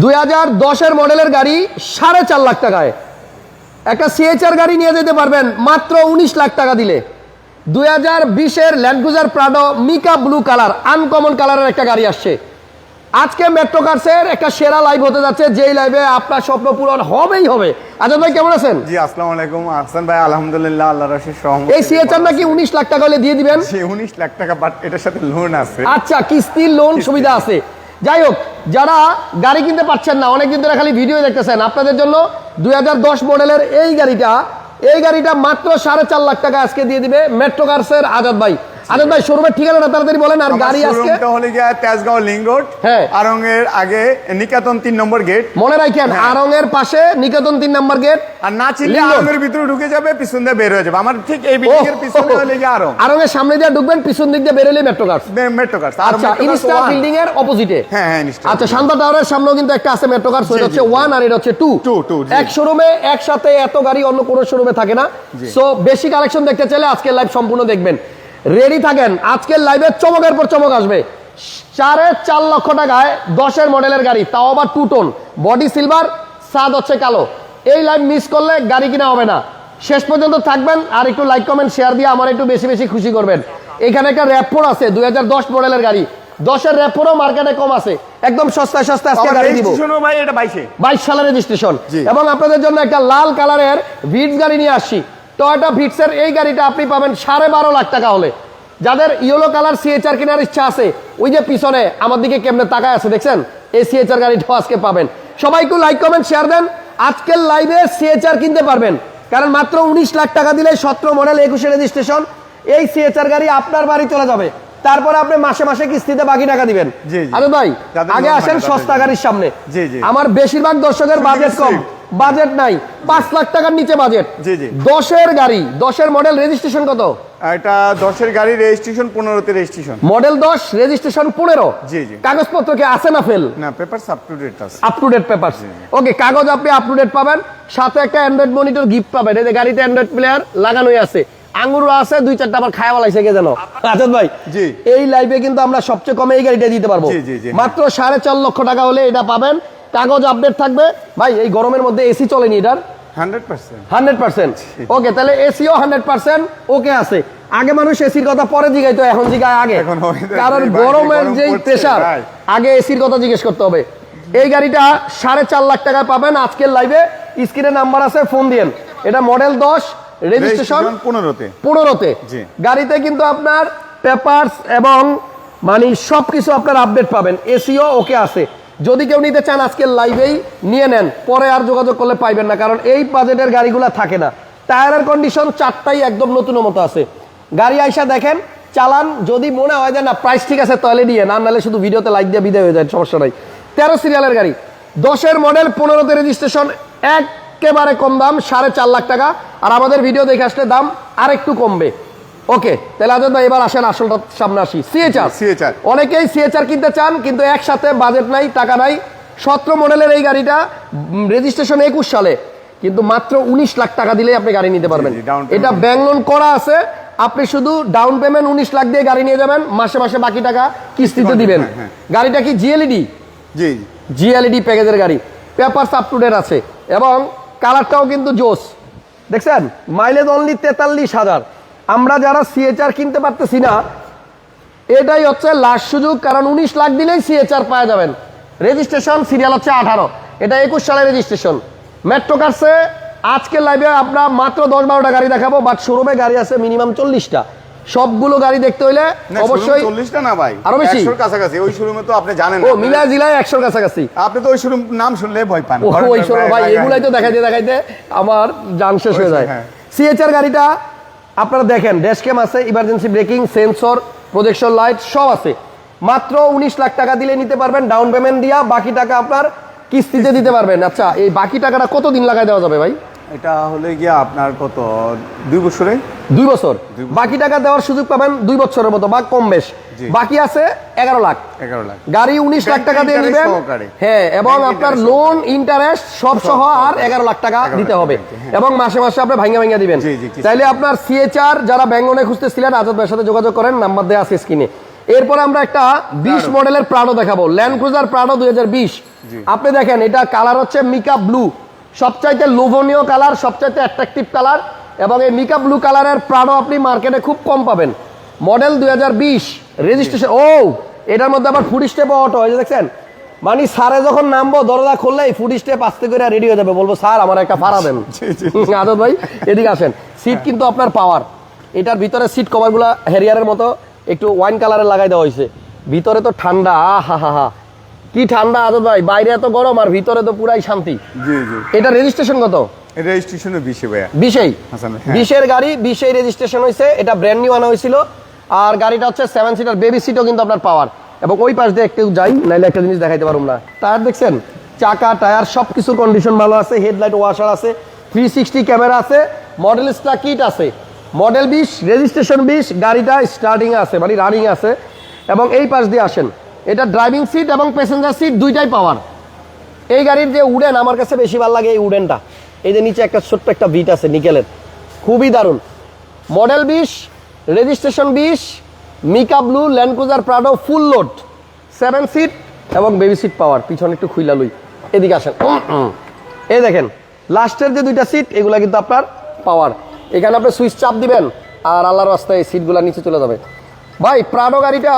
দুই হাজার দশের মডেলের গাড়ি সাড়ে চার লাখ টাকায়। একটা সিএচআর গাড়ি নিয়ে যেতে পারবেন মাত্র উনিশ লাখ টাকা দিলে। দুই হাজার বিশের Land Cruiser Prado mica blue colour uncommon কালারের একটা গাড়ি আসছে। আজকে মেট্রো কার্সের একটা সেরা লাইভ হতে যাচ্ছে যেই লাইভে আপনার স্বপ্ন পূরণ হবেই হবে। আজাদ ভাই কেমন আছেন? জি আসসালামু আলাইকুম। আহসান ভাই আলহামদুলিল্লাহ আল্লাহ রশিদ সহমত এই সিএচআর নাকি উনিশ লাখ টাকা হলে দিয়ে দিবেন? জি উনিশ লাখ টাকা বাট এটার সাথে লোন আছে। আচ্ছা কিস্তির লোন সুবিধা আছে। যাই হোক, যারা গাড়ি কিনতে পারছেন না অনেক দিন ধরে খালি ভিডিও দেখতেছেন, আপনাদের জন্য দুই হাজার দশ মডেলের এই গাড়িটা এই গাড়িটা মাত্র সাড়ে চার লাখ টাকা আজকে দিয়ে দিবে মেট্রো কার্সের আজাদ ভাই। আজাদ ভাই শোরুমের ঠিকানাটা তাড়াতাড়ি বলেন আর গাড়ি আজকে? হলে গিয়া তেজগাঁও লিং রোড হ্যাঁ। আরঙের আগে নিকাতন তিন নম্বর গেট। মনে রাখেন আরং এর পাশে নিকেতন তিন নাম্বার গেট। আর না চিনলে রোড। আরঙের ভিতরে ঢুকে যাবে পিছন দিয়ে বের হয়ে যাবে। আমার ঠিক এই বিল্ডিং এর পিছনে হলে গিয়া আরং। আরং এর সামনে দিয়ে ঢুকবেন পিছন দিক দিয়ে বেরোলে মেট্রো কার্স মেট্রো কার্স আচ্ছা ইনস্টার বিল্ডিং এর অপোজিটে হ্যাঁ হ্যাঁ নিশ্চয় আচ্ছা শান্তা টাওয়ারের সামনেও কিন্তু একটা আছে মেট্রো কার জি, এটা হচ্ছে জি। ওয়ান আর এটা হচ্ছে টু Two, two, জি। এক শোরুমে একসাথে এত গাড়ি অন্য কোনো শোরুমে থাকে না। সো বেশি কালেকশন দেখতে চাইলে আজকে লাইভ সম্পূর্ণ দেখবেন। রেডি থাকেন আজকের লাইভে চমকের পর চমক আসবে। সাড়ে চার লক্ষ টাকায় দশের মডেলের গাড়ি তাও আবার টু টোন বডি সিলভার সাদ হচ্ছে কালো। এই লাইভ মিস করলে গাড়ি কিনা হবে না। শেষ পর্যন্ত থাকবেন আর একটু লাইক কমেন্ট শেয়ার দিয়ে আমার একটু বেশি বেশি খুশি করবেন। এখানে একটা র্যাপোর আছে দুই হাজার দশ মডেলের গাড়ি। দশের র্যাপোরও মার্কেটে কম আছে। একদম সস্তায় সস্তায় আজকে গাড়ি দিব। ভাই এটা বাইশে। সালের রেজিস্ট্রেশন এবং আপনাদের জন্য একটা লাল কালারের ভিটস গাড়ি নিয়ে আসছি। টয়োটা ভিটসের এই গাড়িটা আপনি পাবেন সাড়ে বারো লাখ টাকা হলে। যাদের ইয়েলো কালার সিএচআর কেনার ইচ্ছা আছে ওই যে পিছনে আমার দিকে কেমনে তাকায় আছে দেখছেন? এই সিএচআর গাড়িটাও আজকে পাবেন। সবাই একটু লাইক কমেন্ট শেয়ার দেন। আজকের লাইভে সিএচআর কিনতে পারবেন। কারণ মাত্র উনিশ লাখ টাকা দিলে সতেরো মডেল একুশে রেজিস্ট্রেশন এই সিএচআর গাড়ি আপনার বাড়ি চলে যাবে। তারপরে আপনি মাসে মাসে কিস্তিতে বাকি টাকা দিবেন। আরে ভাই আগে আসেন সস্তা গাড়ির সামনে। আমার বেশিরভাগ দর্শকের বাজেট কম। বাজেট নাই পাঁচ লাখ টাকার নিচে বাজেট। জি, জি। দশের গাড়ি দশের মডেল রেজিস্ট্রেশন কত? এটা দশের গাড়ি রেজিস্ট্রেশন পনেরোতে রেজিস্ট্রেশন মডেল দশ রেজিস্ট্রেশন পনেরো? জি, জি। কাগজপত্র কি আছে না ফেল না পেপার আপ টু ডেট আছে। Up to date paper okay কাগজ আপনি আপ টু ডেট পাবেন সাথে একটা অ্যান্ড্রয়েড মনিটর গিফট পাবেন। এই যে গাড়িতে অ্যান্ড্রয়েড প্লেয়ার লাগানোই আছে। আঙ্গুর আছে দুই চারটা আবার খায়া বলাইছে কে যেন আজাদ ভাই জি। এই লাইভে কিন্তু আমরা সবচেয়ে কমে এই গাড়িটা দিতে পারব। মাত্র সাড়ে চার লক্ষ টাকা হলে এটা পাবেন। কাগজ আপডেট থাকবে। ভাই এই গরমের মধ্যে এসি চলেনি এটার? Hundred percent. ওকে তাহলে এসিও হান্ড্রেড পার্সেন্ট। ওকে আছে। আগে মানুষ এসির কথা পরে জিগাইতো এখন জিগায় আগে। কারণ যে গরমের যেই প্রেশার আগে এসির কথা জিজ্ঞেস করতে হবে। এই গাড়িটা সাড়ে চার লাখ টাকায় পাবেন আজকের লাইভে স্ক্রিনে নাম্বার আছে ফোন দিয়েন। এটা মডেল দশ রেজিস্ট্রেশন পনেরোতে। পনেরোতে। গাড়িতে কিন্তু আপনার পেপারস এবং মানে সবকিছু আপনার আপডেট পাবেন। এসিও ওকে আছে। যদি কেউ নিতে চান আজকের লাইভেই নিয়ে নেন। পরে আর যোগাযোগ করলে পাইবেন না, কারণ এই বাজেটের গাড়িগুলো থাকে না। টায়ারের কন্ডিশন চারটাই একদম নতুন মতো আছে। গাড়ি আইসা দেখেন, চালান, যদি মনে হয় যে না প্রাইস ঠিক আছে, তাহলে নিয়ে না নাহলে শুধু ভিডিওতে লাইক দিয়ে বিদায় হয়ে যায়, সমস্যা নাই। তেরো সিরিয়ালের গাড়ি। দশের মডেল পনেরোতে রেজিস্ট্রেশন একেবারে কম দাম, সাড়ে চার লাখ টাকা। আর আমাদের ভিডিও দেখে আসলে দাম আর একটু কমবে। ওকে তাহলে আজাদ ভাই এবার আসেন আসলটা সামনে আসি। সিএচআর CHR অনেকেই সিএচআর কিনতে চান কিন্তু একসাথে বাজেট নাই টাকা নাই। সতেরো মডেলের এই গাড়িটা রেজিস্ট্রেশন একুশ সালে কিন্তু মাত্র উনিশ লাখ টাকা দিলেই আপনি গাড়ি নিতে পারবেন। এটা ব্যাংক লোন করা আছে আপনি শুধু ডাউন পেমেন্ট উনিশ লাখ দিয়ে গাড়ি নিয়ে যাবেন মাসে মাসে বাকি টাকা কিস্তিতে দিবেন। হ্যাঁ। গাড়িটা কি জিএলইডি জি জিএলইডি প্যাকেজের গাড়ি। পেপারস আপ টু ডেট আছে। এবং কালারটাও কিন্তু জোস। দেখছেন? মাইলেজ অনলি তেতাল্লিশ হাজার। আমরা যারা সিএচআর কিনতে পারতেছি না এটাই হচ্ছে লাস্ট সুযোগ কারণ উনিশ লাখ দিলেই সিএচআর পাওয়া যাবেন। রেজিস্ট্রেশন সিরিয়াল হচ্ছে আঠারো। এটা একুশ সালের রেজিস্ট্রেশন মেট্রো কার্সে আজকের লাইভে আমরা মাত্র দশ বারোটা গাড়ি দেখাবো বাট শোরুমে গাড়ি আছে মিনিমাম চল্লিশটা। সবগুলো গাড়ি দেখতে হইলে অবশ্যই চল্লিশটা না ভাই আরও বেশি? কাছাকাছি। ওই শোরুমে তো আপনি জানেন ও। মিলা জিলায় একশোর কাছাকাছি। আপনি তো ওই শোরুম নাম শুনলে ভয় পান। ওই শোরুম ভাই এগুলাই তো দেখাইতে দেখাইতে আমার জান শেষ হয়ে যায়। হ্যাঁ। সিএচআর গাড়িটা আপনারা দেখেন ড্যাশ ক্যাম আছে emergency braking sensor projection light সব আছে। মাত্র উনিশ লাখ টাকা দিলে নিতে পারবেন ডাউন পেমেন্ট দিয়া বাকি টাকা আপনার কিস্তিতে দিতে পারবেন। আচ্ছা এই বাকি টাকাটা কত দিন লাগাই দেওয়া যাবে ভাই? এটা হলে গিয়ে আপনার কত? দুই বছরে। দুই বছর। বাকি টাকা দেওয়ার সুযোগ পাবেন দুই বছরের মতো বা কম বেশ। বাকি আছে এগারো লাখ। এগারো লাখ। গাড়ি উনিশ লাখ টাকা দিয়ে নিবেন হ্যাঁ এবং আপনার লোন ইন্টারেস্ট সব সহ আর এগারো লাখ টাকা দিতে হবে। হ্যাঁ। এবং মাসে মাসে আপনি ভাঙ্গা ভাঙ্গা দিবেন। তাইলে আপনার সিএচআর যারা ব্যাঙ্গনে খুঁজতেছিলেন আজাদ ভাইয়ের সাথে যোগাযোগ করেন নাম্বার দেওয়া আছে স্ক্রিনে এরপরে আমরা একটা বিশ মডেলের প্রাডো দেখাবো। ল্যান্ড ক্রুজার প্রাডো দুই আপনি দেখেন এটা কালার হচ্ছে মিকা ব্লু সবচাইতে লোভনীয় কালার সবচাইতে অ্যাট্রাকটিভ কালার এবং এই মিকা ব্লু কালারের প্রাডো আপনি মার্কেটে খুব কম পাবেন। মডেল দুই হাজার বিশ রেজিস্ট্রেশন ও এটার মধ্যে আবার ফুড স্টেপ অটো হয়েছে দেখছেন? মানে স্যারে যখন নামবো দরজা খুললেই ফুড স্টেপ আসতে করে রেডি হয়ে যাবে। বলব স্যার আমার একটা ভাড়া দেন। আদত ভাই এদিকে আসেন। সিট কিন্তু আপনার পাওয়ার এটার ভিতরে সিট কভারগুলো হেরিয়ারের মতো একটু ওয়াইন কালারে লাগাই দেওয়া হয়েছে। ভিতরে তো ঠান্ডা হা হা হা। কি ঠান্ডা আদত ভাই বাইরে এত গরম আর ভিতরে তো পুরাই শান্তি। জি জি। এটা রেজিস্ট্রেশন কত? রেজিস্ট্রেশনে বিশে ভাইয়া। বিশেই। হ্যাঁ। বিশের গাড়ি বিশেই রেজিস্ট্রেশন হয়েছে। এটা ব্র্যান্ড নিউ আনা হয়েছিল। আর গাড়িটা হচ্ছে সেভেন সিটার বেবি সিটও কিন্তু আপনার পাওয়ার। এবং ওই পাশ দিয়ে একটু যাই, নাইলে একটা জিনিস দেখাইতে পারুম না টায়ার দেখছেন? চাকা টায়ার সব কিছুর কন্ডিশন ভালো আছে হেডলাইট ওয়াশার আছে থ্রি সিক্সটি ক্যামেরা আছে মডেল স্টার কিট আছে। মডেল বিশ রেজিস্ট্রেশন বিশ, গাড়িটা স্টার্টিং আছে মানে রানিং আছে। এবং এই পাশ দিয়ে আসেন। এটা ড্রাইভিং সিট এবং প্যাসেঞ্জার সিট দুইটাই পাওয়ার। এই গাড়ির যে উডেন আমার কাছে বেশি ভালো লাগে এই উডেনটা এই যে নিচে একটা ছোট্ট একটা বিট আছে নিকেলের খুবই দারুণ। মডেল বিশ রেজিস্ট্রেশন বিশ mica blue land cruiser Prado full load seven seat এবং বেবি সিট পাওয়ার। পিছনে একটু খুইলা লুই। এদিকে আসেন। এই দেখেন লাস্টের যে দুইটা সিট এগুলা কিন্তু আপনার পাওয়ার। এখানে আপনি সুইচ চাপ দিবেন আর আল্লাহর রাস্তায় এই সিটগুলো নিচে চলে যাবে। ভাই প্রাডো গাড়িটা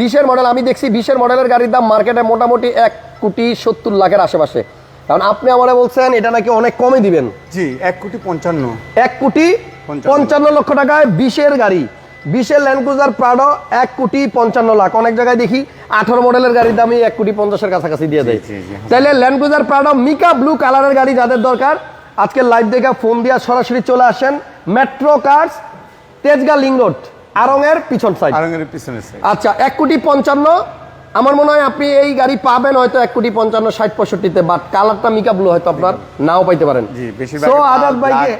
বিশের মডেল আমি দেখছি বিশের মডেলের গাড়ির দাম মার্কেটে মোটামুটি এক কোটি সত্তর লাখের আশেপাশে। কারণ আপনি আমারে বলছেন এটা নাকি অনেক কমে দিবেন। জি এক কোটি পঞ্চান্ন। এক কোটি পঞ্চান্ন। লক্ষ টাকায় বিশের গাড়ি বিশের ল্যান্ড ক্রুজার প্রাডো এক কোটি পঞ্চান্ন লাখ অনেক জায়গায় দেখি আঠারো মডেলের গাড়ির দামই এক কোটি পঞ্চাশের কাছাকাছি দিয়ে দেয়। তাইলে Land Cruiser Prado mica blue কালারের গাড়ি যাদের দরকার আজকে লাইভ দেখে ফোন দিয়া সরাসরি চলে আসেন metro cars Tejgaon link road আরঙের পিছন সাইড side। আচ্ছা এক কোটি পঞ্চান্ন আমার মনে হয় আপনি এই গাড়ি পাবেন হয়তো এক কোটি পঞ্চান্ন ষাট পঁয়ষট্টিতে বাট কালারটা মিকা ব্লু হয়তো আপনার নাও পাইতে পারেন। আজাদ ভাইকে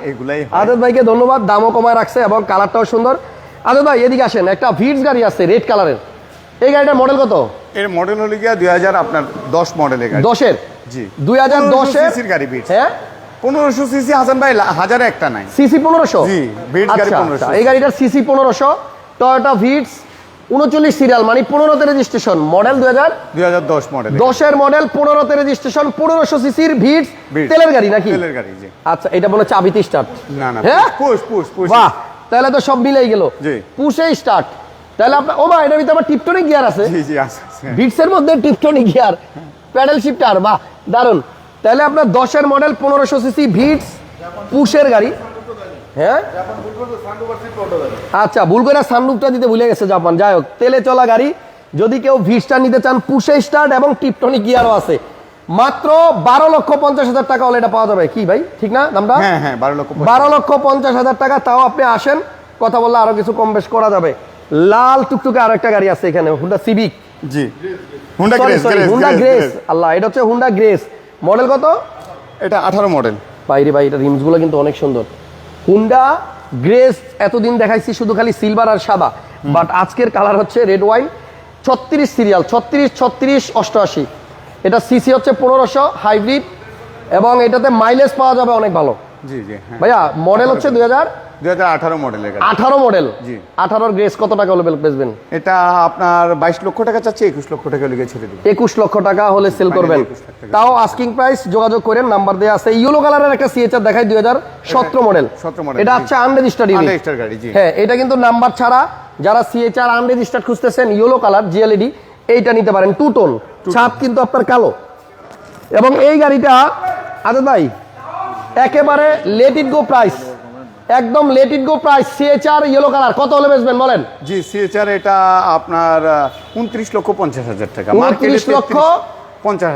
আজাদ ভাইকে ধন্যবাদ দামও কমায় রাখছে এবং কালারটাও সুন্দর। আজাদ ভাই এদিকে আসেন একটা ভিডস গাড়ি আছে রেড কালারের। এই গাড়িটার মডেল কত? এর মডেল হলো গিয়া দুই হাজার আপনার দশ মডেলের গাড়ি। দশের? জি। দুই হাজার 1500 দশের? গাড়ি। হ্যাঁ? পনেরোশো সিসি হাসান ভাই হাজারে একটা নাই। সিসি পনেরোশো? জি, Beats গাড়ি 1500 এই গাড়িটার সিসি পনেরোশো টয়োটা ভিডস উনচল্লিশ সিরিয়াল মানে পনেরোতে রেজিস্ট্রেশন মডেল দুই হাজার দুই হাজার দশ মডেল দশের মডেল পনেরোতে রেজিস্ট্রেশন পনেরোশো সিসির Beats। তেলের গাড়ি নাকি? তেলের গাড়ি আচ্ছা এটা হচ্ছে চাবিতে স্টার্ট না না হ্যাঁ? পুশ পুশ পুশ বাহ তাহলে তো সব মিলেই গেল। পুষে স্টার্ট তাহলে আপনার ও মা এটার ভিতরে আবার টিপটনিক গিয়ার আছে। ভিটসের মধ্যে টিপটনিক গিয়ার প্যাডেল শিফটার বাহ দারুণ তাহলে আপনার দশের মডেল পনেরোশো সিসি ভিটস পুশের গাড়ি। হ্যাঁ? আচ্ছা ভুল করে সানরুফটা দিতে ভুলে গেছে জাপান। যাই হোক তেলে চলা গাড়ি। যদি কেউ ভিস্টা নিতে চান পুষে স্টার্ট এবং টিপটনিক গিয়ারও আছে। মাত্র বারো লক্ষ পঞ্চাশ হাজার টাকা হলে এটা পাওয়া যাবে। কি ভাই? ঠিক না দামটা? হ্যাঁ হ্যাঁ বারো লক্ষ পঞ্চাশ। বারো লক্ষ পঞ্চাশ হাজার টাকা। তাও আপনি আসেন। কথা বললে আরও কিছু কম বেশ করা যাবে। লাল টুকটুকে আরও একটা গাড়ি আছে এখানে হুন্ডা সিভিক জি। Honda Grace Honda Grace. Allah এটা হচ্ছে হুন্ডা গ্রেস মডেল কত? এটা আঠারো মডেল বাইরে ভাই এটা রিমসগুলো কিন্তু অনেক সুন্দর। হুন্ডা গ্রেস এতদিন দেখাইছি শুধু খালি সিলভার আর সাদা। বাট আজকের কালার হচ্ছে রেড ওয়াইন ছত্রিশ সিরিয়াল ছত্রিশ ছত্রিশ অষ্টআশি। এটা সিসি হচ্ছে পনেরোশো হাইব্রিড এবং এটাতে মাইলেজ পাওয়া যাবে অনেক ভালো। জি জি হ্যাঁ। ভাইয়া মডেল হচ্ছে দুই হাজার দুই হাজার আঠারো মডেলের আঠারো মডেল জি। আঠারোর গ্রেস কত টাকা হলে বেচবেন? এটা আপনার বাইশ লক্ষ টাকা চাচ্ছে একুশ লক্ষ টাকা লিখে ছেড়ে দেবো। একুশ লক্ষ টাকা হলে সেল করবেন। 21 লাখ টাকা। তাও আস্কিং প্রাইস যোগাযোগ করেন নাম্বার দেওয়া আছে। ইয়েলো কালারের একটা সিএচআর দেখায় দুই হাজার সতেরো মডেল 17 model, এটা হচ্ছে আনরেজিস্টার্ড Unregistered গাড়ি, হ্যাঁ এটা কিন্তু নাম্বার ছাড়া যারা সিএচআর আনরেজিস্টার্ড খুঁজতেছেন ইয়েলো কালার জিএলইডি এইটা নিতে পারেন। টু টোন ছাদ কিন্তু আপনার কালো। এবং এই গাড়িটা আজাদ ভাই একেবারে লেট ইট গো প্রাইস একদম let it go price CHR yellow colour কত হলে বেচবেন বলেন? জি সিএচআর এটা আপনার উনত্রিশ লক্ষ পঞ্চাশ হাজার টাকা। 29 লক্ষ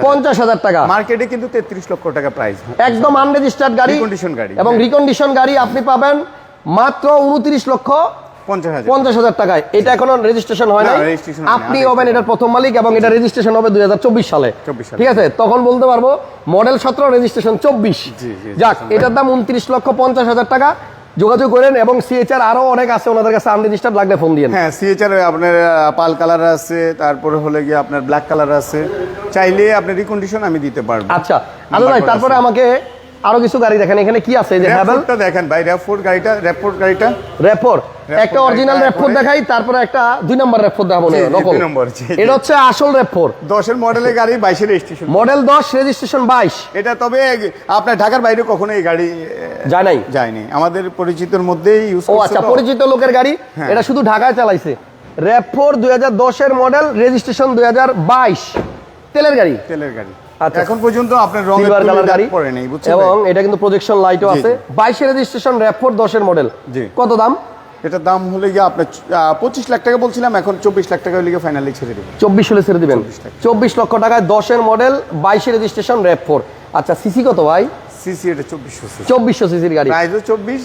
পঞ্চাশ হাজার। টাকা। মার্কেটে কিন্তু তেত্রিশ লক্ষ টাকা প্রাইস একদম আনরেজিস্টার্ড গাড়ি কন্ডিশন গাড়ি, এবং। রিকন্ডিশন গাড়ি আপনি পাবেন মাত্র উনত্রিশ লক্ষ পঞ্চাশ হাজার টাকায়। এটা এখনও রেজিস্ট্রেশন হয় না, আপনি হবেন এটার প্রথম মালিক এবং এটা রেজিস্ট্রেশন হবে দু হাজার চব্বিশ সালে। 24 সালে। ঠিক আছে? তখন বলতে পারব মডেল সতেরো রেজিস্ট্রেশন চব্বিশ। যাক এটার দাম উনত্রিশ লক্ষ পঞ্চাশ হাজার টাকা। যোগাযোগ করেন এবং সিএচআর আরও অনেক আছে ওনাদের কাছে আনরেজিস্টার্ড লাগলে ফোন দিয়ে হ্যাঁ সিএচআর আপনার পাল কালার আছে তারপরে হলে গিয়ে আপনার ব্ল্যাক কালার আছে। চাইলে আপনি রিকন্ডিশন আমি দিতে পারব। আচ্ছা। ভাই তারপরে আমাকে আরও কিছু গাড়ি দেখেন এখানে কি আছে যে হ্যাভেল দেখেন ভাই গাড়িটা গাড়িটা। একটা অরিজিনাল দেখাই তারপরে একটা দুই নম্বর দেখাবো নকল। নম্বর। এটা হচ্ছে আসল র্যাপোর দশের মডেলের গাড়ি বাইশের রেজিস্ট্রেশন মডেল দশ রেজিস্ট্রেশন বাইশ। এটা তবে আপনার ঢাকার বাইরে কখনো এই গাড়ি যায় নাই? যায়নি। আমাদের পরিচিতর মধ্যেই ইউজ ও আচ্ছা পরিচিত লোকের গাড়ি হ্যাঁ। এটা শুধু ঢাকায় চালাইছে। দুই হাজার দশের মডেল রেজিস্ট্রেশন দুই হাজার বাইশ। তেলের গাড়ি। তেলের গাড়ি। এখন পর্যন্ত আপনার রঙের সিলভার কালার গাড়ি। পড়ে নেই বুঝছেন এবং এটা কিন্তু প্রজেকশন লাইটও আছে। জি। বাইশের রেজিস্ট্রেশন র্যাপোর দশের মডেল জি। কত দাম? এটার দাম হলে গিয়ে আপনার পঁচিশ লাখ টাকা বলছিলাম এখন চব্বিশ লাখ টাকা হলে ফাইনালি ছেড়ে দেবো চব্বিশ হলে ছেড়ে দিবেন। 24 চব্বিশ লক্ষ টাকায় দশের মডেল বাইশের রেজিস্ট্রেশন র্যাপ ফোর আচ্ছা সিসি কত ভাই? সিসি এটা চব্বিশশো চব্বিশশো সিসির গাড়ি। প্রাইসও চব্বিশ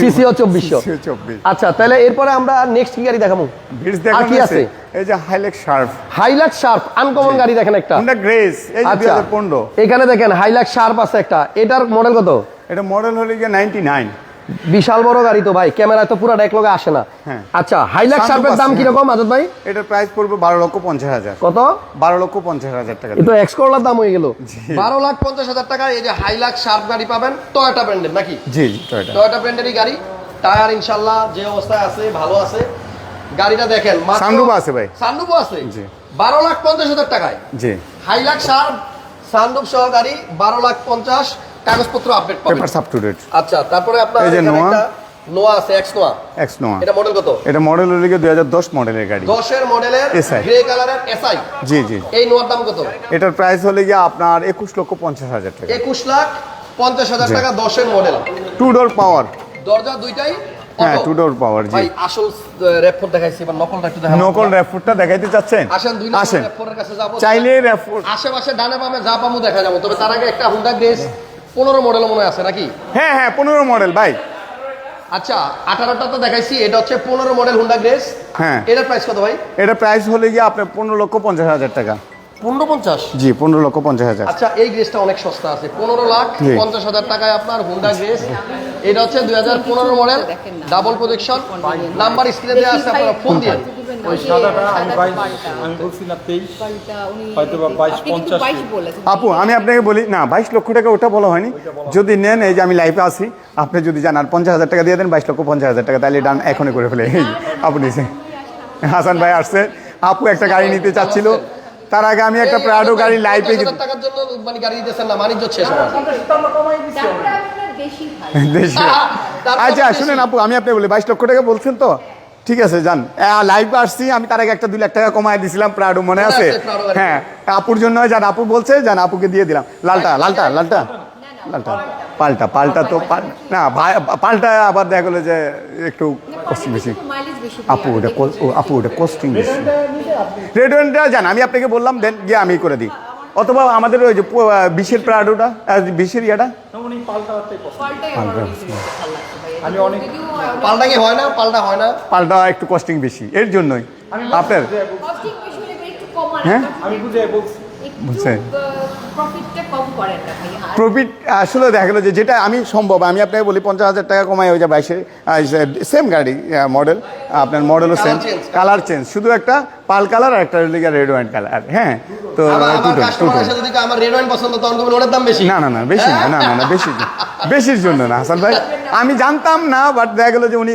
সিসিও 2400 সিসিও চব্বিশ। আচ্ছা তাহলে এরপরে আমরা নেক্সট কি গাড়ি দেখাবো? ব্রিজ আর দেখা কি আছে? এই যে Hilux surf Hilux surf uncommon গাড়ি দেখেন একটা। হোন্ডা গ্রেস এই যে দুই আচ্ছা হাজার পনেরো। এখানে দেখেন হাইলাক শার্প আছে একটা। এটার মডেল কত? এটা মডেল হলো গিয়ে নাইনটি নাইন বিশাল বড় গাড়ি তো ভাই ক্যামেরায় তো পুরো এক লগে আসে না। হ্যাঁ। আচ্ছা হাইলাক্স শার্পের দাম আছে, কীরকম আজাদ ভাই? এটার প্রাইস পড়বে বারো লক্ষ পঞ্চাশ হাজার। কত? বারো লক্ষ পঞ্চাশ হাজার টাকা। এ তো এক্স করলার দাম হয়ে গেল। বারো লাখ পঞ্চাশ হাজার টাকা এই যে হাইলাক্স শার্প গাড়ি পাবেন টয়োটা ব্র্যান্ডের নাকি? জি জি টয়টা টয়োটা ব্র্যান্ডেরই গাড়ি। টায়ার ইনশাল্লাহ যে অবস্থায় আছে ভালো আছে। গাড়িটা দেখেন Sunroof আছে ভাই। সানরুফও আছে? জি। বারো লাখ পঞ্চাশ হাজার টাকায়। জি। হাইলাক্স শার্প সানরুফ সহ গাড়ি বারো লাখ পঞ্চাশ কাগজপত্র update paper up to date আচ্ছা তারপরে আপনার এই যে নোয়া। নোয়া আছে এক্স নোয়া এক্স নোয়া এটা মডেল কত? এটা মডেল হলে গিয়ে দুই হাজার দশ মডেলের গাড়ি। দশের মডেলের SI গ্রে কালারের এসআই জি জি। এই নোয়ার দাম কত? এটার প্রাইস হলে গিয়ে আপনার একুশ লক্ষ পঞ্চাশ হাজার টাকা। একুশ লাখ পঞ্চাশ হাজার জি। টাকা দশের মডেল টু ডোর পাওয়ার দরজা দুইটাই হ্যাঁ টু ডোর পাওয়ার জি। ভাই আসল র্যাপফোর দেখাইছি এবার নকলটা একটু দেখাবো। নকল দেখাইতে চাচ্ছেন? আসেন দুই নম্বর র্যাপফোরের কাছে যাব। চাইলে আশেপাশে ডানে বামে যা পামু দেখা যাব। তবে তার আগে একটা হুন্ডা গ্রেস পনেরো মডেল মনে হয় আছে নাকি? হ্যাঁ হ্যাঁ পনেরো মডেল ভাই। আচ্ছা আঠারোটা তো দেখাইছি এটা হচ্ছে পনেরো মডেল হুন্ডা গ্রেস হ্যাঁ। এটার প্রাইস কত ভাই? এটা প্রাইস হলে গিয়ে আপনার পনেরো লক্ষ পঞ্চাশ হাজার টাকা। পনেরো পঞ্চাশ? জি পনেরো লক্ষ পঞ্চাশ হাজার। আচ্ছা এই গ্রেসটা অনেক সস্তা আছে। পনেরো লাখ পঞ্চাশ হাজার টাকায় আপনার হুন্ডা গ্রেস এটা হচ্ছে দুই হাজার পনেরো মডেল ডাবল প্রজেকশন নাম্বার স্ক্রিনে দেওয়া আছে আপনারা ফোন দিয়ে। আপু আমি আপনাকে বলি না বাইশ লক্ষ টাকা ওটা বলা হয়নি। যদি নেন এই যে আমি লাইফে আসি আপনি যদি জানান পঞ্চাশ হাজার টাকা দিয়ে দেন বাইশ লক্ষ পঞ্চাশ হাজার টাকা তাহলে ডান এখনই করে ফেলে। এই আপু নিছে হাসান ভাই আসছে। আপু একটা গাড়ি নিতে চাচ্ছিল। তার আগে আমি একটা প্রাডো গাড়ি লাইফে 50,000 টাকার জন্য মানে গাড়ি দিতেছেন না বাণিজ্য শেষ হবে আচ্ছা শুনেন আপু আমি আপনি বলি বাইশ লক্ষ টাকা বলছেন তো? ঠিক আছে যান। লাইভ আসছি আমি তার আগে একটা দুই লাখ টাকা কমায় দিছিলাম প্রাডো মনে আছে। হ্যাঁ আপুর জন্য যান আপু বলছে যান আপুকে দিয়ে দিলাম। লালটা লালটা লালটা। লালটা পাল্টা পাল্টা তো না ভাই পাল্টা আবার দেখা গেলো যে একটু কস্টিং বেশি। আপু ওটা ও, আপু ওটা কস্টিং বেশি। রেড যান আমি আপনাকে বললাম দেন গিয়ে আমি করে দিই। অথবা আমাদের ওই যে বিশের প্রাডোটা বিশের ইয়াটা? পছন্দ আমি অনেক পাল্টা কি হয় না পাল্টা হয় না? পাল্টা একটু কস্টিং বেশি এর জন্যই। আপনার? হ্যাঁ? আমি বুঝে বলছি বুঝছেন? প্রফিটটা কম করেন না ভাই প্রফিট আসলে দেখা গেলো যে যেটা আমি সম্ভব আমি আপনাকে বলি পঞ্চাশ হাজার টাকা কমাই ওই যে বাইশে সেম গাড়ি মডেল আপনার মডেলও সেম কালার চেঞ্জ শুধু একটা পাল কালার আর একটা রেড ওয়াইন কালার হ্যাঁ তো আমার রেড ওয়াইন পছন্দ তখন ওটার দাম বেশি? না না না বেশি না না না না বেশি বেশির জন্য না হাসান ভাই। আমি জানতাম না বাট দেখা গেলো যে উনি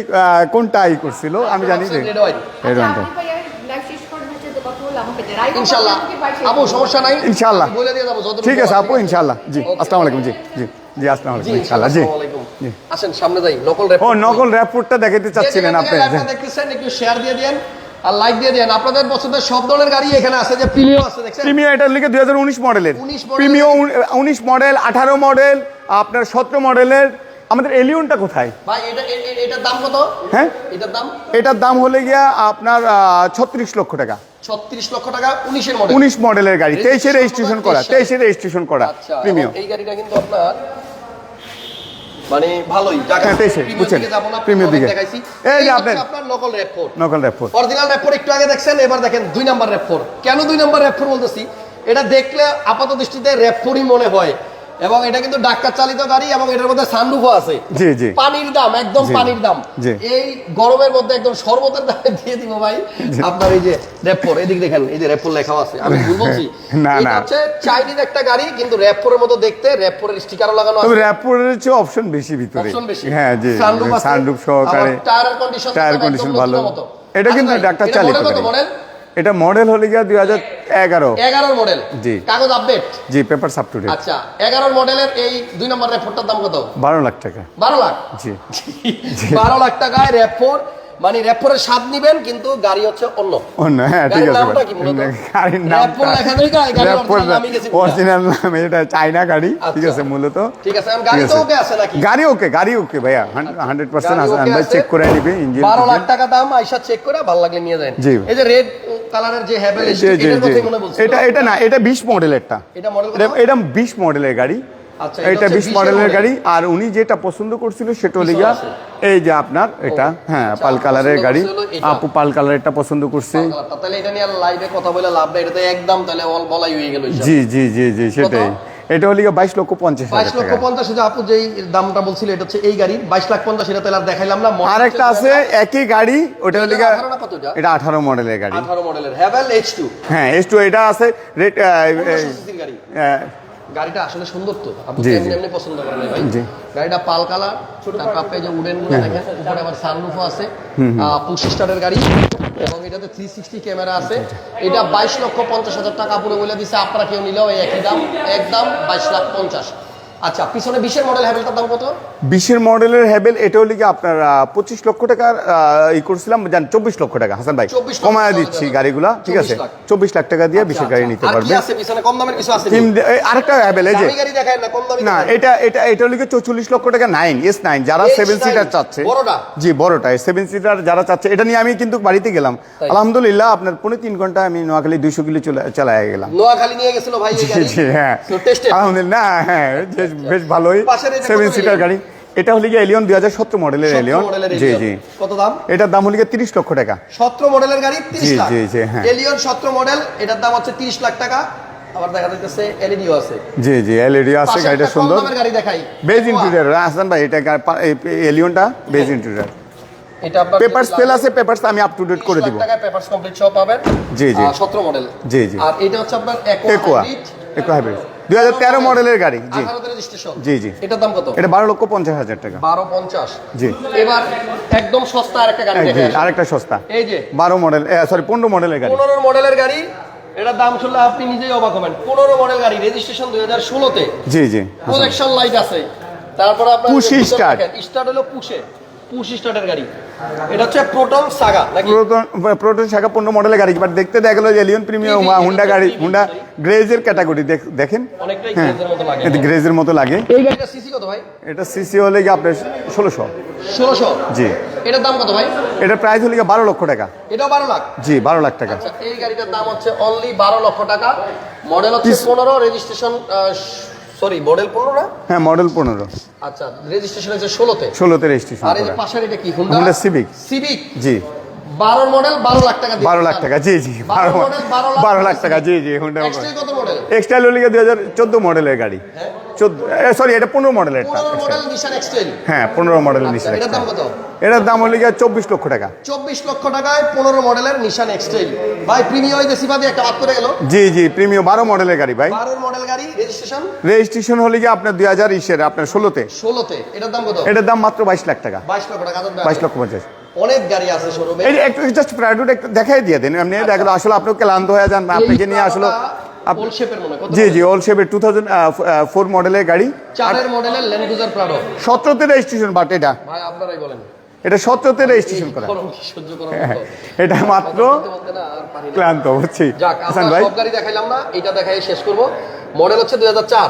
কোনটা ই করছিল আমি জানি যে রেড ওয়াইন রেড ওয়াইনটা আপনি ভাই লাইভ শেষ করেন হচ্ছে তো আপু সমস্যা নাই? ইনশাআল্লাহ। বলে দিয়ে যাব ঠিক আছে আপু ইনশাল্লাহ। জি আসসালামু আলাইকুম জি জি জি আসসালামু আলাইকুম ইনশাল্লাহ। জি আসসালামু আলাইকুম। জি। আসেন সামনে যাই নকল রেপ ও নকল দেখাতে চাচ্ছিলেন আপনি দেখতেছেন একটু শেয়ার দিয়ে দেন আর লাইক দিয়ে দেন। আপনাদের পছন্দের সব ধরনের গাড়ি এখানে আছে যে প্রিমিয়াম আছে দেখছেন? প্রিমিয়ার এটার লিখে দুই হাজার উনিশ মডেলের 19 প্রিমিয়াম উনিশ মডেল আঠারো মডেল আপনার সতেরো মডেলের আমাদের এলিয়নটা কোথায়? ভাই এটা এটার দাম কত? হ্যাঁ? এটার দাম? এটার দাম হলে গিয়া আপনার ছত্রিশ লক্ষ টাকা। ছত্রিশ লক্ষ টাকা উনিশের মডেল উনিশ মডেলের গাড়ি তেইশে রেজিস্ট্রেশন করা, করা 23 তেইশে রেজিস্ট্রেশন করা আচ্ছা প্রিমিয়াম এই গাড়িটা কিন্তু আপনার মানে ভালোই হ্যাঁ, দিকে। এই যে আপনার- নকল অরিজিনাল একটু আগে দেখছেন এবার দেখেন দুই নাম্বার কেন দুই নাম্বার বলতেছি? এটা দেখলে আপাত দৃষ্টিতে র্যাপ ফোরই মনে হয়। এবং এটা কিন্তু ডাক্তার চালিত গাড়ি এবং এটার মধ্যে সানরুফও আছে। জি, জি। পানির দাম একদম পানির দাম। এই গরমের মধ্যে একদম শরবতের দামে দিয়ে দিব ভাই। আপনার এই যে র্যাপোর এদিক দেখেন এই যে র্যাপোর লেখা আছে। আমি ভুল বলছি? না, এটা না। হচ্ছে চাইনিজ একটা গাড়ি কিন্তু র্যাপোরের মতো দেখতে র্যাপোরের স্টিকারও লাগানো তবে আছে। র্যাপোরের চেয়ে অপশন বেশি ভিতরে। অপশন বেশি। হ্যাঁ জি সানরুফ সহকারে টায়ার কন্ডিশন টায়ার কন্ডিশন ভালো। এটা কিন্তু ডাক্তার চালিত গাড়ি। মডেল এটা মডেল হলে গিয়া দুই হাজার এগারো। 11 মডেল জি। কাগজ আপডেট জি পেপার সাপ টু আচ্ছা 11 মডেলের এই দুই নম্বর র্যাপোরটার দাম কত? বারো লাখ টাকা। 12 লাখ? জি। বারো লাখ টাকায় র্যাপোর মানে র্যাপোরের স্বাদ নিবেন কিন্তু গাড়ি হচ্ছে অন্য। অন্য হ্যাঁ ঠিক আছে? গাড়ির ভুল। অরিজিনাল নাম এটা চাইনা গাড়ি ঠিক আচ্ছা। আছে মূলত। ঠিক আছে গাড়ি তো ওকে আছে নাকি? গাড়ি ওকে গাড়ি ওকে ভাইয়া হান্ড্রেড পার্সেন্ট গাড়ি okay ভাই আছে। চেক করে নিবে ইঞ্জিন বারো লাখ টাকা দাম আইসা চেক করে ভালো লাগলে নিয়ে যান এই যে রেড কালারের যে হ্যাভেল এটা এটা না এটা বিশ মডেলেরটা এটা মডেল এটা এটা বিশ মডেলের গাড়ি। আচ্ছা, এটা এটা বিশ মডেলের মডেল। গাড়ি। আর উনি যেটা পছন্দ করছিল সেটা হলে গিয়া এই যে আপনার এটা হ্যাঁ আচ্ছা, পাল কালারের গাড়ি। আপু পাল কালারেরটা পছন্দ করছে। তাহলে এটা নিয়ে লাইভে কথা বলে লাভ নাই এটা তো একদম তাহলে অল বলাই হয়ে গেল জি জি জি জি সেটাই। এটা হলে বাইশ লক্ষ পঞ্চাশ বাইশ লক্ষ পঞ্চাশ হাজার আপু যেই দামটা বলছিল এটা হচ্ছে এই গাড়ির। বাইশ লাখ পঞ্চাশ এটা তাহলে আর দেখাইলাম না। আর একটা আছে একই গাড়ি ওটা হলে এটা গিয়া 18 না কত এটা? এটা আঠারো মডেলের গাড়ি। আঠারো মডেলের হ্যাভেল এইচ টু হ্যাঁ এস টু এটা আছে রেট গাড়ি। গাড়িটা আসলে সুন্দর তো। আপনি এমনি পছন্দ করেন ভাই। গাড়িটা পাল কালার তারপর কাপে যে উডেনগুলো দেখেন উপরে আবার সানরুফও আছে। পুশ স্টারের গাড়ি। এবং এটাতে থ্রি সিক্সটি ক্যামেরা আছে। এটা বাইশ লক্ষ পঞ্চাশ হাজার টাকা পুরো বলে দিছে। আপনারা কেউ নিলেও একই দাম। একদম বাইশ লাখ পঞ্চাশ। আচ্ছা পিছনে মডেল হ্যাভেলটার দাম কত? মডেলের হ্যাভেল এটা হলে গিয়ে আপনার পঁচিশ লক্ষ টাকার ই করছিলাম জান চব্বিশ লক্ষ টাকা। হাসান ভাই 24 কমায় দিচ্ছি। গাড়িগুলা ঠিক আছে? 24 লাখ। টাকা দিয়ে বিশের গাড়ি নিতে আর পারবে? আছে পিছনে? কম দামের কিছু আছে তিন দে- এই আরেকটা হ্যাভেল এই যে গাড়ি দেখায় না কম দামি না এটা এটা এটা হলে লক্ষ টাকা নাইন এস নাইন যারা S9, সেভেন সিটার চাচ্ছে। বড়টা? জি বড়টা সেভেন সিটার যারা চাচ্ছে এটা নিয়ে আমি কিন্তু বাড়িতে গেলাম। আলহামদুলিল্লাহ আপনার পৌনে তিন ঘণ্টা আমি নোয়াখালী দুইশো কিলো চলে চালায় গেলাম। নোয়াখালী নিয়ে গেছিল ভাই এই গাড়ি জি হ্যাঁ। আলহামদুলিল্লাহ হ্যাঁ বেশ- বেশ ভালোই সেভেন সিটার গাড়ি। এটা হলে গিয়ে এলিয়ন দুই হাজার সতেরো মডেলের এলিয়ন জি জি। কত দাম? এটার দাম হলে গিয়ে তিরিশ লক্ষ টাকা। সতেরো মডেলের গাড়ি জি, জি, জি, হ্যাঁ। এলিয়ন সতেরো মডেল এটার দাম হচ্ছে তিরিশ লাখ টাকা। আবার দেখা যাচ্ছে এলইডিও আছে। জি জি এলইডি আছে গাড়িটা সুন্দর। গাড়ি দেখাই। বেজ ইন্টেরিয়ার হাসান ভাই এটা এলিয়নটা বেজ ইন্টেরিয়ার এটা আপনার পেপারস ফেল আছে পেপারস আমি আপ টু ডেট করে দিব। পেপারস কমপ্লিট সব পাবেন। জি, জি। সতেরো মডেল জি, জি। আর এটা হচ্ছে আপনার একুয়া একো হাইব্রিড দুই হাজার তেরো মডেলের গাড়ি জি। জি, জি। এটার দাম কত? এটা বারো লক্ষ পঞ্চাশ হাজার টাকা। বারো পঞ্চাশ। জি। এবার একদম সস্তা আর একটা গাড়ি। আরেকটা সস্তা। এই যে। বারো মডেল সরি পনেরো মডেলের গাড়ি। পনেরো মডেলের গাড়ি এটার দাম শুনলে আপনি নিজেই অবাক হবেন। পনেরো মডেল গাড়ি রেজিস্ট্রেশন দুই হাজার ষোলোতে। জি জি। প্রজেকশন লাইট আছে। তারপর আপনার start। স্টার্ট হলো পুশে। পুশ স্টার্টের গাড়ি। এটা হচ্ছে প্রোটন সাগা নাকি? প্রোটন প্রোটন শাখা পনেরো মডেলের গাড়ি বাট দেখতে দেখা গেলো যে এলিয়ন প্রিমিয়াম হুন্ডা গাড়ি হুন্ডা গ্রেজের ক্যাটাগরি দেখেন? অনেকটাই হ্যাঁ গ্রেজের মতো লাগে। গ্রেজের এই গাড়িটা সিসি কত ভাই? এটা সিসি হলে গিয়ে আপনার ষোলোশো। ষোলোশো? জি। এটার দাম কত ভাই? এটা প্রাইস হলে গিয়ে বারো লক্ষ টাকা। এটাও বারো লাখ? জি বারো লাখ টাকা। আচ্ছা এই গাড়িটার দাম হচ্ছে অনলি বারো লক্ষ টাকা। মডেল হচ্ছে পনেরো রেজিস্ট্রেশন সরি মডেল পনেরো না? হ্যাঁ মডেল পনেরো। আচ্ছা রেজিস্ট্রেশন হচ্ছে ষোলোতে। ষোলোতে রেজিস্ট্রেশন আর এই পাশের এটা কি? হুন্ডা সিভিক সিভিক জি। বারো মডেল বারো লাখ টাকা বারো লাখ টাকা জি জি বারো বারো মডেল বারো লাখ টাকা জি জি হুন্ডা এক্সট্রা কত মডেল এক্সটাইল হলে গিয়ে দুই হাজার চোদ্দ মডেলের গাড়ি। হ্যাঁ। চোদ্দ সরি এটা পনেরো মডেলের হ্যাঁ পনেরো মডেলের আচ্ছা, নিশান এটার দাম কত? এটার দাম হলে গিয়ে চব্বিশ লক্ষ টাকা। চব্বিশ লক্ষ টাকায় পনেরো মডেলের নিশান এক্সটেল ভাই প্রিমিয়াম হইতে সিবাদি একটা বাদ করে গেল। জি জি প্রিমিয়াম বারো মডেলের গাড়ি ভাই। বারোর মডেল গাড়ি রেজিস্ট্রেশন রেজিস্ট্রেশন হলে গিয়ে আপনার দুই হাজার ইসের আপনার ষোলোতে। ষোলোতে। এটার দাম কত? এটার দাম মাত্র বাইশ লাখ টাকা। বাইশ লক্ষ টাকা বাইশ লক্ষ পঞ্চাশ। অনেক গাড়ি আছে শোরুমে। এই যে একটু জাস্ট প্রাইডুট একটু দেখাই দিয়ে দেন। আপনি দেখল আসলে আপনি ক্লান্ত হয়ে যান আপনাকে নিয়ে আসলে। জি জি অল শেপের টু থাউজেন্ড ফোর মডেলের গাড়ি। চারের মডেলের ল্যান্ড ক্রুজার প্রাডো সতেরোতে রেজিস্ট্রেশন বাট এটা। ভাই আপনারাই বলেন। এটা সতেরোতে রেজিস্ট্রেশন করা। হ্যাঁ? এটা মাত্র পারি না। ক্লান্ত বুঝছি। হাসান ভাই? গাড়ি দেখাইলাম না এটা দেখাই শেষ করব। মডেল হচ্ছে দুই হাজার চার।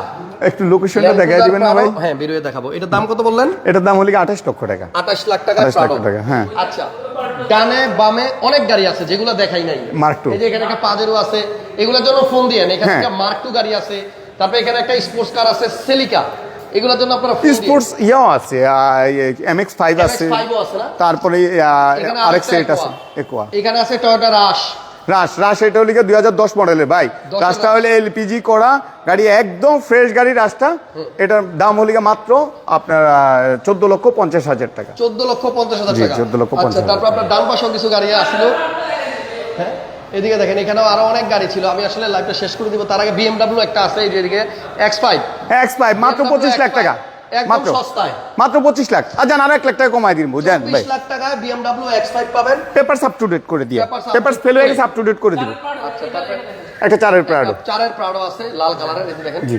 একটু লোকেশনটা দেখাই দিবেন না ভাই? হ্যাঁ বেরোয় দেখাবো। এটার দাম কত বললেন? এটার দাম হলে আঠাশ লক্ষ টাকা। আঠাশ লাখ টাকা 28 লাখ টাকা, হ্যাঁ। আচ্ছা ডানে বামে অনেক গাড়ি আছে যেগুলো দেখাই নাই। Mark II। এই যে এখানে একটা পাজেরো আছে এগুলোর জন্য ফোন দিয়ে এখানে হ্যাঁ। একটা মার্ক টু গাড়ি আছে তারপরে এখানে একটা স্পোর্টস কার আছে সেলিকা এগুলোর জন্য আপনারা স্পোর্টস ইয়াও আছে এম এক্স ফাইভ আছে। আছে না? তারপরে আরেকটা সেট আছে। একোয়া এখানে আছে টয়োটা রাশ রাশ রাশ এটা হলে দুই হাজার দশ মডেলের ভাই। রাশটা হলে এলপিজি করা গাড়ি একদম ফ্রেশ গাড়ি রাশটা এটার দাম হলে মাত্র আপনার চোদ্দ লক্ষ পঞ্চাশ হাজার টাকা। চোদ্দ লক্ষ পঞ্চাশ হাজার টাকা। 14 লক্ষ আচ্ছা 50 তারপর আপনার ডান পাশেও কিছু গাড়ি আসছিল হ্যাঁ? এদিকে দেখেন এখানেও আরও অনেক গাড়ি ছিল। আমি আসলে লাইভটা শেষ করে দিব। তার আগে বিএমডাব্লিউ একটা আছে এই যে এদিকে এক্স ফাইভ এক্স ফাইভ মাত্র পঁচিশ লাখ টাকা। একদম মাত্র। মাত্র পঁচিশ লাখ। আর জান আর এক লাখ টাকা কমাই দিন বুঝেন ভাই। লাখ টাকায় বিএমডাব্লিউ এক্স ফাইভ পাবেন। পেপার আপ করে দিয়ে পেপার ফেল হয়ে গেছে আপ করে দিব আচ্ছা একটা চারের চারের প্রাউডো আছে লাল কালারের এই দেখেন। জি।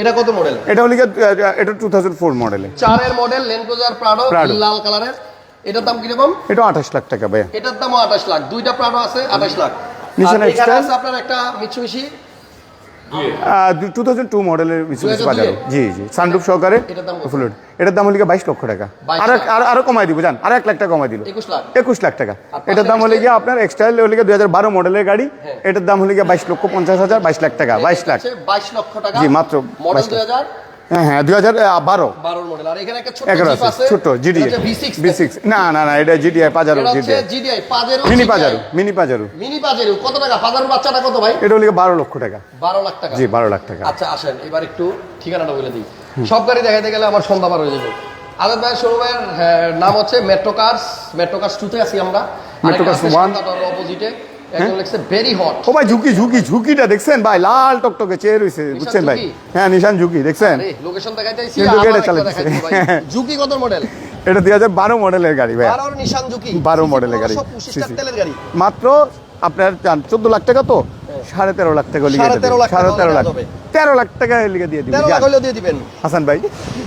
এটা কত মডেল এটা হলে এটা টু থাউজেন্ড ফোর মডেলে চারের model Land Cruiser Prado Prado। লাল কালারের। এটার দাম কীরকম? এটা আঠাশ লাখ টাকা ভাই এটার দামও আঠাশ লাখ। দুইটা প্রাডো আছে আঠাশ লাখ। X-Trail? আছে আপনার একটা মিৎসুবিশি টু থাউজেন্ড টু মডেলের 2002 বাজার জি জি। সানরুফ সহকারে ফুল এটার দাম হলে গিয়ে বাইশ লক্ষ টাকা। আর লাখ। আরও আরও কমাই দিব জান। আর এক লাখ টাকা কমাই দিল। একুশ লাখ। টাকা। এটার দাম হলে গিয়ে আপনার এক্সট্রা হলে গিয়ে দুই হাজার বারো মডেলের গাড়ি। হ্যাঁ। এটার দাম হলে গিয়ে বাইশ লক্ষ পঞ্চাশ হাজার বাইশ লাখ টাকা বাইশ লাখ। বাইশ লক্ষ টাকা। জি, মাত্র মডেল 22 হাজার। হ্যাঁ হ্যাঁ দুই হাজার বারো। বারোর আর এখানে একটা ছোট সিক্স বি সিক্স না না না এটা GDI Pajero GDI GDI Pajero mini Pajero mini Pajero mini Pajero কত টাকা? পাজারোর বাচ্চাটা কত ভাই? এটা হলে বারো লক্ষ টাকা। বারো লাখ টাকা। জি বারো লাখ টাকা। আচ্ছা আসেন এবার একটু ঠিকানাটা বলে দিই। সব গাড়ি দেখাতে গেলে আমার সন্ধ্যা পার হয়ে যাবে। আজাদ ভাই শোরুমের নাম হচ্ছে মেট্রো কার্স মেট্রো কার্স টুতে আছি আমরা। Metro Cars one। অপোজিটে হট ও ভাই ঝুঁকি ঝুঁকি ঝুঁকিটা দেখছেন ভাই লাল টকটকে চেয়ে রয়েছে বুঝছেন ভাই? হ্যাঁ নিশান ঝুঁকি দেখছেন? লোকেশন দেখাইতেছি ভাই। ঝুঁকি কত মডেল এটা দুই হাজার বারো মডেলের গাড়ি ভাই 12 মডেলের গাড়ি। মাত্র আপনার চোদ্দ লাখ টাকা তো? সাড়ে তেরো লাখ টাকা লিখে সাড়ে তেরো লাখ তেরো লাখ। টাকা লিখে দিয়ে দিবেন। হাসান ভাই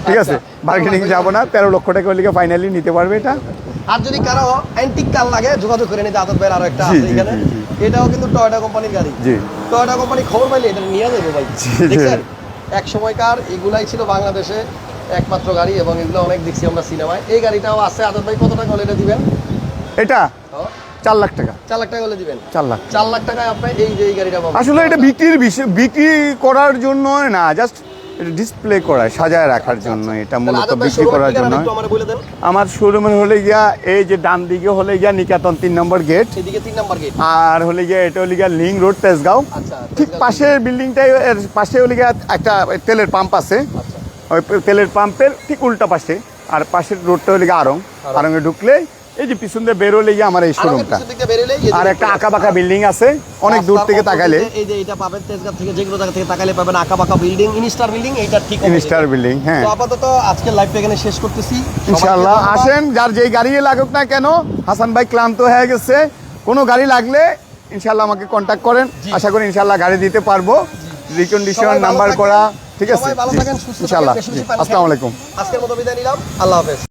ঠিক আছে আচ্ছা। বার্গেনিং যাব না তেরো লক্ষ টাকা লিখে ফাইনালি নিতে পারবে এটা। আর যদি কারও অ্যান্টিক কাল লাগে যোগাযোগ করে নিতে আদত ভাইয়ের আরও একটা আছে এখানে। এটাও কিন্তু টয়োটা কোম্পানির গাড়ি। জি। টয়টা কোম্পানি খবর পাইলে এটা নিয়ে যাবে ভাই। দেখছেন? এক সময়কার এগুলাই ছিল বাংলাদেশে একমাত্র গাড়ি এবং এগুলো অনেক দেখছি আমরা সিনেমায়। এই গাড়িটাও আছে। আদত ভাই কত টাকা হলে এটা দিবেন? এটা? ও, চার লাখ টাকা। চার লাখ টাকা হলে দিবেন। চার লাখ চার লাখ টাকায় আপনি এই যে এই গাড়িটা আসলে এটা বিক্রির বিক্রি করার জন্য না জাস্ট ডিসপ্লে করা সাজায় রাখার জন্য এটা মূলত বিক্রি করার জন্য। আমারে শোরুমের হলে গিয়া এই যে ডান দিকে হলে গিয়া নিকেতন তিন নম্বর গেট আর হলে গিয়া এটা হলে গিয়া লিং রোড তেজগাঁও। আচ্ছা ঠিক পাশের বিল্ডিংটাই এর পাশে হলে গিয়া একটা তেলের পাম্প আছে। আচ্ছা। ওই তেলের পাম্পের ঠিক উল্টা পাশে আর পাশের রোডটা হলে গিয়া আরং। আরঙে ঢুকলে এই যে পিছন দিয়ে বেরোলে গিয়ে আমার এই শোরুমটা আর একটা আঁকা বাঁকা বিল্ডিং আছে অনেক দূর থেকে তাকালে এই যে এটা পাবেন তেজগাঁ থেকে যেগুলো জায়গা থেকে তাকালে পাবেন আঁকা বাঁকা বিল্ডিং ইনস্টার বিল্ডিং এইটা ঠিক ইনস্টার বিল্ডিং হ্যাঁ। তো আপাতত আজকের লাইভটা এখানে শেষ করতেছি। ইনশাআল্লাহ আসেন যার যেই গাড়ি লাগুক না কেন হাসান ভাই ক্লান্ত হয়ে গেছে। কোনো গাড়ি লাগলে ইনশাআল্লাহ আমাকে কন্ট্যাক্ট করেন। আশা করি ইনশাআল্লাহ গাড়ি দিতে পারব। রিকন্ডিশন নাম্বার করা ঠিক আছে? ইনশাআল্লাহ। আসসালামু আলাইকুম। আজকের মতো বিদায় নিলাম। আল্লাহ হাফেজ।